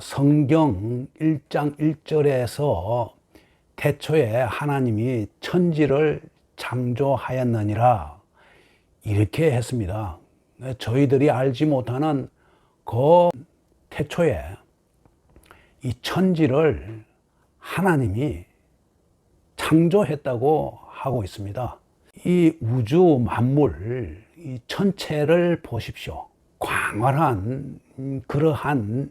성경 1장 1절에서 태초에 하나님이 천지를 창조하였느니라 이렇게 했습니다. 저희들이 알지 못하는 그 태초에 이 천지를 하나님이 창조했다고 하고 있습니다. 이 우주 만물, 이 천체를 보십시오. 광활한 음, 그러한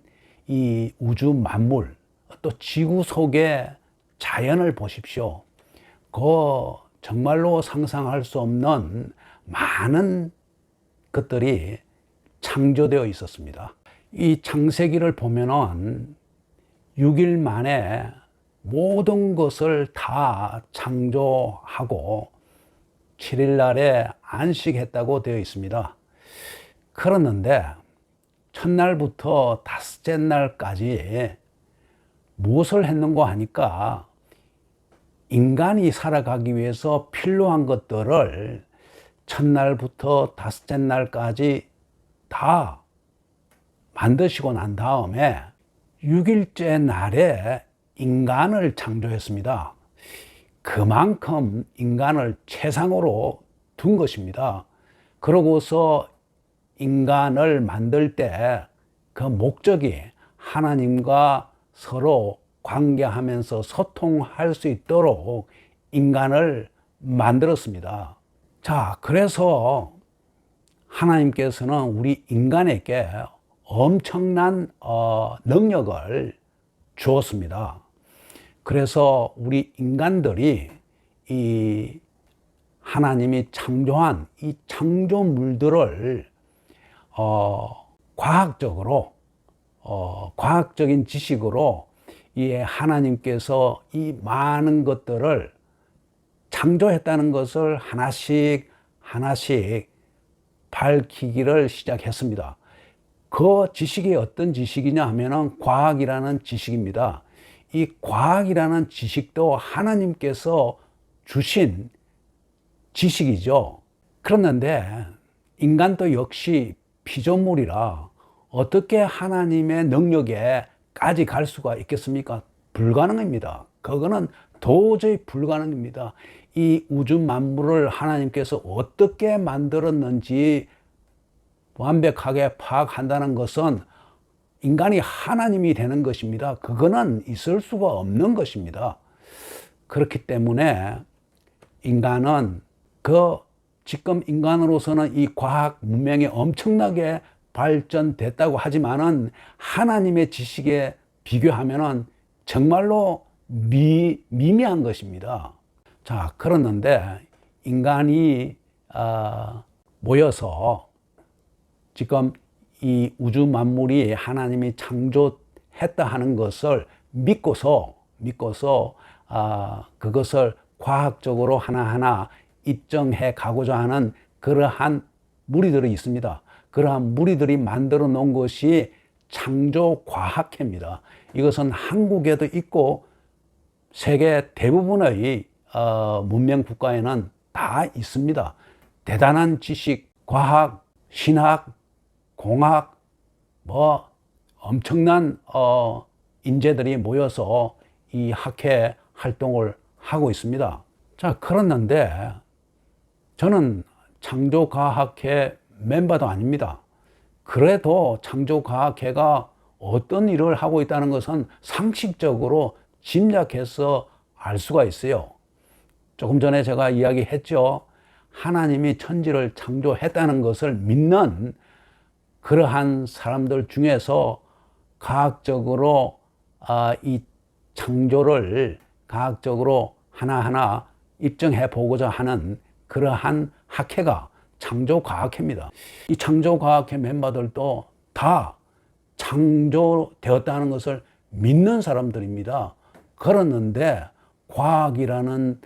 이 우주 만물, 또 지구 속의 자연을 보십시오. 그 정말로 상상할 수 없는 많은 것들이 창조되어 있었습니다. 이 창세기를 보면은 6일 만에 모든 것을 다 창조하고 7일 날에 안식했다고 되어 있습니다. 그렇는데 첫날부터 다섯째 날까지 무엇을 했는고 하니까 인간이 살아가기 위해서 필요한 것들을 첫날부터 다섯째 날까지 다 만드시고 난 다음에 6일째 날에 인간을 창조했습니다. 그만큼 인간을 최상으로 둔 것입니다. 그러고서 인간을 만들 때 그 목적이 하나님과 서로 관계하면서 소통할 수 있도록 인간을 만들었습니다. 자, 그래서 하나님께서는 우리 인간에게 엄청난 어, 능력을 주었습니다. 그래서 우리 인간들이 이 하나님이 창조한 이 창조물들을 어, 과학적으로 어, 과학적인 지식으로 이 하나님께서 이 많은 것들을 창조했다는 것을 하나씩 하나씩 밝히기를 시작했습니다. 그 지식이 어떤 지식이냐 하면은 과학이라는 지식입니다. 이 과학이라는 지식도 하나님께서 주신 지식이죠. 그렇는데 인간도 역시 피조물이라 어떻게 하나님의 능력에까지 갈 수가 있겠습니까? 불가능합니다. 그거는 도저히 불가능입니다. 이 우주 만물을 하나님께서 어떻게 만들었는지 완벽하게 파악한다는 것은 인간이 하나님이 되는 것입니다. 그거는 있을 수가 없는 것입니다. 그렇기 때문에 인간은 그 지금 인간으로서는 이 과학 문명이 엄청나게 발전됐다고 하지만은 하나님의 지식에 비교하면은 정말로 미, 미미한 것입니다. 자, 그렇는데 인간이 어, 모여서 지금 이 우주 만물이 하나님이 창조했다 하는 것을 믿고서 믿고서 아, 그것을 과학적으로 하나하나 입증해 가고자 하는 그러한 무리들이 있습니다. 그러한 무리들이 만들어 놓은 것이 창조과학회입니다. 이것은 한국에도 있고 세계 대부분의 어, 문명 국가에는 다 있습니다. 대단한 지식, 과학, 신학, 공학, 뭐 엄청난 어, 인재들이 모여서 이 학회 활동을 하고 있습니다. 자, 그렇는데 저는 창조과학회 멤버도 아닙니다. 그래도 창조과학회가 어떤 일을 하고 있다는 것은 상식적으로 짐작해서 알 수가 있어요. 조금 전에 제가 이야기했죠. 하나님이 천지를 창조했다는 것을 믿는 그러한 사람들 중에서 과학적으로 아, 이 창조를 과학적으로 하나하나 입증해 보고자 하는 그러한 학회가 창조과학회입니다. 이 창조과학회 멤버들도 다 창조되었다는 것을 믿는 사람들입니다. 그렇는데 과학이라는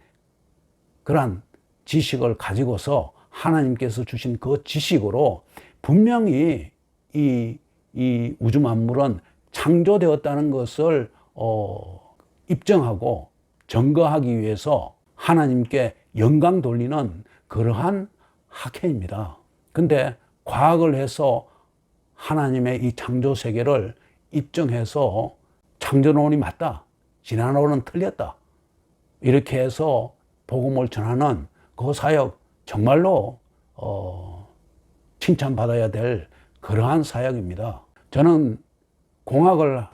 그러한 지식을 가지고서 하나님께서 주신 그 지식으로 분명히 이, 이 우주 만물은 창조되었다는 것을 어, 입증하고 증거하기 위해서 하나님께 영광 돌리는 그러한 학회입니다. 근데 과학을 해서 하나님의 이 창조 세계를 입증해서 창조론이 맞다. 진화론은 틀렸다. 이렇게 해서 복음을 전하는 그 사역 정말로 어, 칭찬받아야 될 그러한 사역입니다. 저는 공학을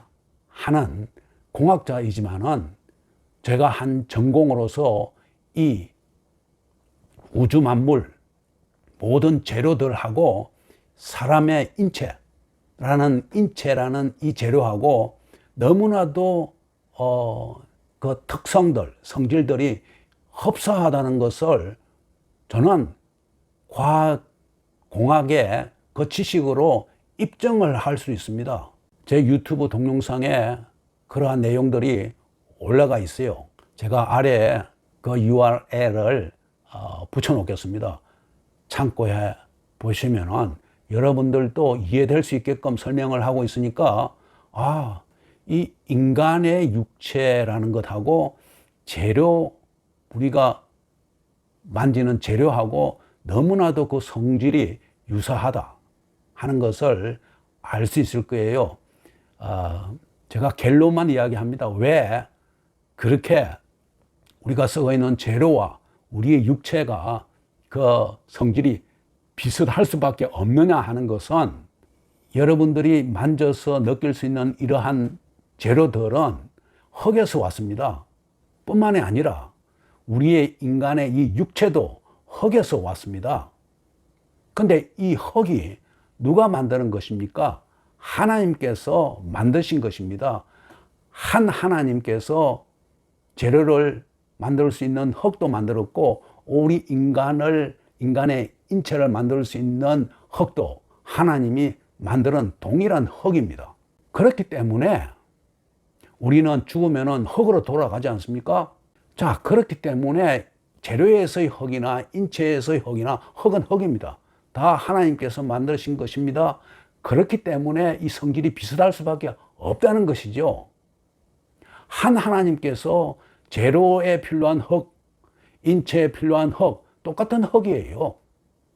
하는 공학자이지만은 제가 한 전공으로서 이 우주 만물 모든 재료들하고 사람의 인체라는 인체라는 이 재료하고 너무나도 어, 그 특성들, 성질들이 흡사하다는 것을 저는 과학 공학의 그 지식으로 입증을 할 수 있습니다. 제 유튜브 동영상에 그러한 내용들이 올라가 있어요. 제가 아래에 그 URL을 어, 붙여놓겠습니다. 참고해 보시면은 여러분들도 이해될 수 있게끔 설명을 하고 있으니까 아, 이 인간의 육체라는 것하고 재료 우리가 만지는 재료하고 너무나도 그 성질이 유사하다 하는 것을 알 수 있을 거예요. 아, 제가 갤로만 이야기합니다. 왜 그렇게 우리가 쓰고 있는 재료와 우리의 육체가 그 성질이 비슷할 수밖에 없느냐 하는 것은 여러분들이 만져서 느낄 수 있는 이러한 재료들은 흙에서 왔습니다. 뿐만이 아니라 우리의 인간의 이 육체도 흙에서 왔습니다. 근데 이 흙이 누가 만드는 것입니까? 하나님께서 만드신 것입니다. 한 하나님께서 재료를 만들 수 있는 흙도 만들었고 우리 인간을 인간의 인체를 만들 수 있는 흙도 하나님이 만드는 동일한 흙입니다. 그렇기 때문에 우리는 죽으면은 흙으로 돌아가지 않습니까? 자, 그렇기 때문에 재료에서의 흙이나 인체에서의 흙이나 흙은 흙입니다. 다 하나님께서 만드신 것입니다. 그렇기 때문에 이 성질이 비슷할 수밖에 없다는 것이죠. 한 하나님께서 재료에 필요한 흙, 인체에 필요한 흙, 똑같은 흙이에요.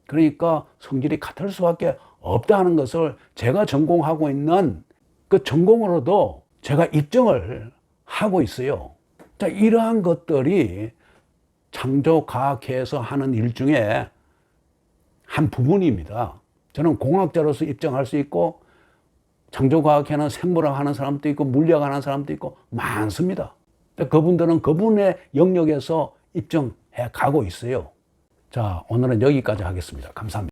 그러니까 성질이 같을 수밖에 없다는 것을 제가 전공하고 있는 그 전공으로도 제가 입증을 하고 있어요. 자, 이러한 것들이 창조과학회에서 하는 일 중에 한 부분입니다. 저는 공학자로서 입증할 수 있고 창조과학회는 생물학 하는 사람도 있고 물리학 하는 사람도 있고 많습니다. 그분들은 그분의 영역에서 입증해 가고 있어요. 자, 오늘은 여기까지 하겠습니다. 감사합니다.